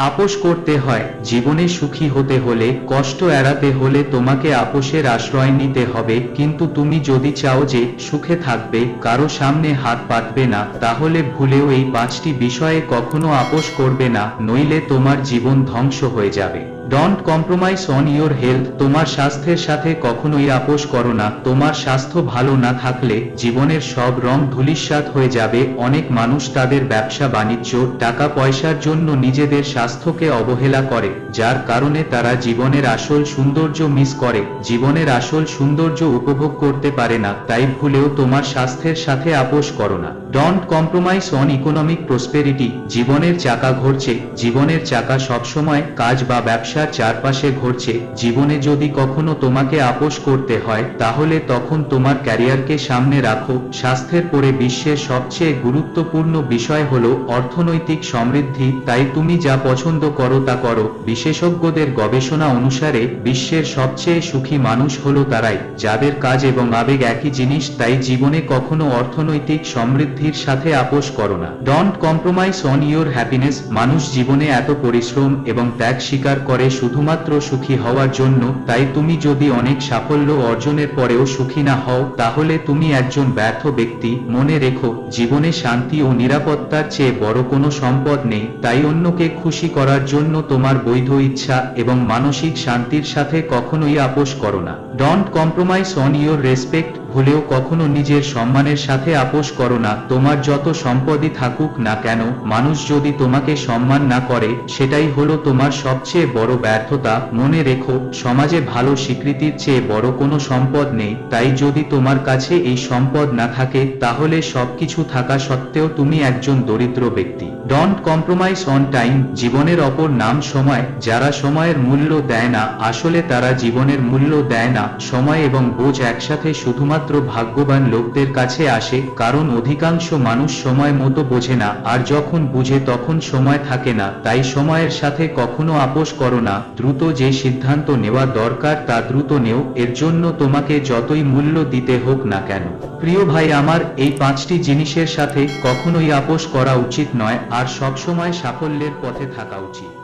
আপোষ করতে হয়। জীবনে সুখী হতে হলে, কষ্ট এড়াতে হলে তোমাকে আপোষের আশ্রয় নিতে হবে। কিন্তু তুমি যদি চাও যে সুখে থাকবে, কারও সামনে হাত পাতবে না, তাহলে ভুলেও এই পাঁচটি বিষয়ে কখনো আপোষ করবে না, নইলে তোমার জীবন ধ্বংস হয়ে যাবে। Don't compromise on your health তোমার স্বাস্থ্যের সাথে কখনোই আপোষ করো না। তোমার স্বাস্থ্য ভালো না থাকলে জীবনের সব রং ধূলিসাৎ হয়ে যাবে। অনেক মানুষ তাদের ব্যবসা, বাণিজ্য, টাকা, পয়সার জন্য নিজেদের স্বাস্থ্যকে অবহেলা করে, যার কারণে তারা জীবনের আসল সৌন্দর্য মিস করে। জীবনের আসল সৌন্দর্য উপভোগ করতে পারে না, তাই ভুলেও তোমার স্বাস্থ্যের সাথে আপোষ করো না। Don't compromise on economic prosperity জীবনের চাকা ঘুরছে। জীবনের চাকা সবসময় কাজ বা ব্যবসার চারপাশে ঘুরছে জীবনে যদি কখনো তোমাকে আপোষ করতে হয়, তাহলে তখন তোমার ক্যারিয়ারকে সামনে রাখো। স্বাস্থ্যের পরে বিশ্বের সবচেয়ে গুরুত্বপূর্ণ বিষয় হলো অর্থনৈতিক সমৃদ্ধি। তাই তুমি যা পছন্দ করো তা করো। বিশেষজ্ঞদের গবেষণা অনুসারে, বিশ্বের সবচেয়ে সুখী মানুষ হলো তারাই। যাদের কাজ এবং আবেগ একই জিনিস, তাই জীবনে কখনো অর্থনৈতিক সমৃদ্ধির সাথে আপোষ করো না। Don't compromise on your happiness মানুষ জীবনে এত পরিশ্রম এবং ত্যাগ স্বীকার করে শুধুমাত্র সুখী হওয়ার জন্য, তাই তুমি যদি অনেক সাফল্য অর্জনের পরেও সুখী না হও, তাহলে তুমি একজন ব্যর্থ ব্যক্তি। মনে রেখো, জীবনে শান্তি ও নিরাপত্তার চেয়ে বড় কোনো সম্পদ নেই, তাই অন্যকে খুশি করার জন্য তোমার বৈধ ইচ্ছা এবং মানসিক শান্তির সাথে কখনোই আপোষ করো না। Don't compromise on your respect ভুলেও কখনো নিজের সম্মানের সাথে আপোষ করো না। তোমার যত সম্পদই থাকুক না কেন, মানুষ যদি তোমাকে সম্মান না করে, সেটাই হলো তোমার সবচেয়ে বড় ব্যর্থতা। মনে রেখো, সমাজে ভালো স্বীকৃতির চেয়ে বড় কোনো সম্পদ নেই। তাই যদি তোমার কাছে এই সম্পদ না থাকে, তাহলে সবকিছু থাকা সত্ত্বেও তুমি একজন দরিদ্র ব্যক্তি। ডন্ট কম্প্রোমাইজ অন টাইম জীবনের অপর নাম সময়। যারা সময়ের মূল্য দেয় না, আসলে তারা জীবনের মূল্য দেয় না। সময় এবং বোঝ একসাথে শুধুমাত্র ভাগ্যবান লোকদের কাছে আসে, কারণ অধিকাংশ মানুষ সময় মতো বোঝে না, আর যখন বুঝে তখন সময় থাকে না, তাই সময়ের সাথে কখনো আপোষ করো না, দ্রুত যে সিদ্ধান্ত নেওয়া দরকার তা দ্রুত নেও, এর জন্য তোমাকে যতই মূল্য দিতে হোক না কেন। প্রিয় ভাই, আমার এই পাঁচটি জিনিসের সাথে কখনোই আপোষ করা উচিত নয়, আর সবসময় সাফল্যের পথে থাকা উচিত।